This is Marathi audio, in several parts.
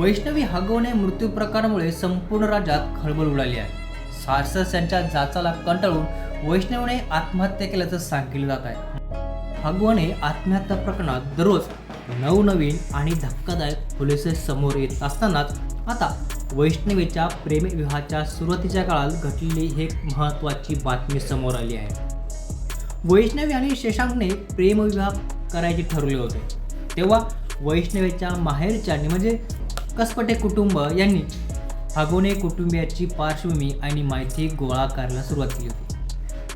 वैष्णवी हगवणे मृत्यू प्रकारामुळे संपूर्ण राज्यात खळबळ उडाली आहे. सारसस यांच्या जाचाला कंटाळून वैष्णवीने आत्महत्या केल्याचं सांगितलं जात आहे. हगवणे आत्महत्या प्रकरणात दररोज नवनवीन आणि धक्कादायक पोलीस समोर येत असतानाच आता वैष्णवीच्या प्रेमविवाहाच्या सुरुवातीच्या काळात घडलेली ही एक महत्त्वाची बातमी समोर आली आहे. वैष्णवी आणि शशांकने प्रेमविवाह करायचे ठरवले होते. तेव्हा वैष्णवीच्या माहेरच्यानी म्हणजे कसपटे कुटुंब यांनी हगोने कुटुंबियाची पार्श्वभूमी आणि माहिती गोळा करायला सुरुवात केली होती.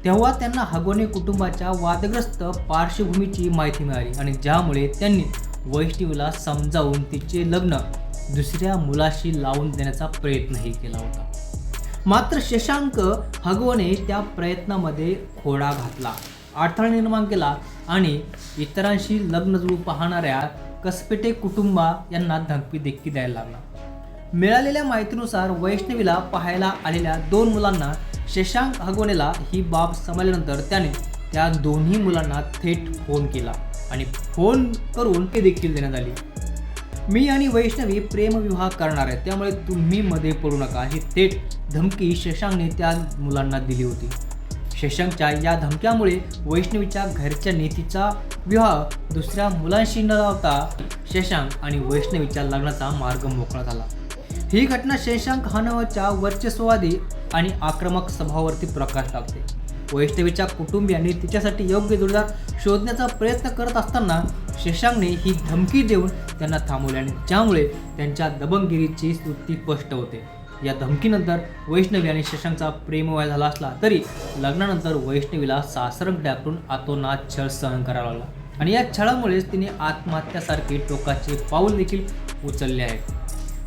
तेव्हा त्यांना हगोने कुटुंबाच्या वादग्रस्त पार्श्वभूमीची माहिती मिळाली आणि ज्यामुळे त्यांनी वैष्णवीला समजावून तिचे लग्न दुसऱ्या मुलाशी लावून देण्याचा प्रयत्नही केला होता. मात्र शशांक हगवने त्या प्रयत्नामध्ये खोडा घातला अडथळा निर्माण केला आणि इतरांशी लग्न जुळू पाहणाऱ्या कसपेटे कुटुंबा यांना धमकी देखील द्यायला लागला. मिळालेल्या माहितीनुसार वैष्णवीला पाहायला आलेल्या दोन मुलांना शशांक हगवणेला ही बाब समजल्यानंतर त्याने त्या दोन्ही मुलांना थेट फोन केला आणि फोन करून ते देखील देण्यात आली. मी आणि वैष्णवी प्रेमविवाह करणार आहे त्यामुळे तुम्ही मध्ये पडू नका. ही थेट धमकी शशांकने त्या मुलांना दिली होती. शशांकच्या या धमक्यामुळे वैष्णवीच्या घरच्या नीतीचा विवाह दुसऱ्या मुलांशी न लावता शशांक आणि वैष्णवीच्या लग्नाचा मार्ग मोकळा झाला. ही घटना शशांक हानवाच्या वर्चस्ववादी आणि आक्रमक स्वभावावरती प्रकाश टाकते. वैष्णवीच्या कुटुंबियांनी तिच्यासाठी योग्य जोडीदार शोधण्याचा प्रयत्न करत असताना शशांकने ही धमकी देऊन त्यांना थांबवल्याने आणि ज्यामुळे त्यांच्या दबंगगिरीची स्तुती स्पष्ट होते. या धमकीनंतर वैष्णवी आणि शशांकचा प्रेमवय झाला असला तरी लग्नानंतर वैष्णवीला सासरंग डाकून आतोनात छळ सहन करावा लागला. आणि या छळामुळेच तिने आत्महत्यासारखे टोकाचे पाऊल देखील उचलले आहे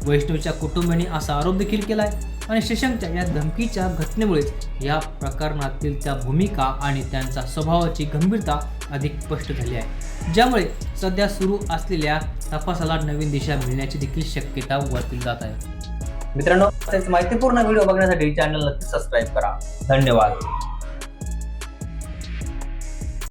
वैष्णवीच्या कुटुंबियांनी असा आरोप देखील केला आहे आणि शशांकच्या या धमकीच्या घटनेमुळेच या प्रकरणातील त्या भूमिका आणि त्यांचा स्वभावाची गंभीरता अधिक स्पष्ट झाली आहे. ज्यामुळे सध्या सुरू असलेल्या तपासाला नवीन दिशा मिळण्याची देखील शक्यता वर्तली जात आहे. मित्रांनो माहितीपूर्ण व्हिडिओ बघण्यासाठी चॅनल नक्की सबस्क्राईब करा. धन्यवाद.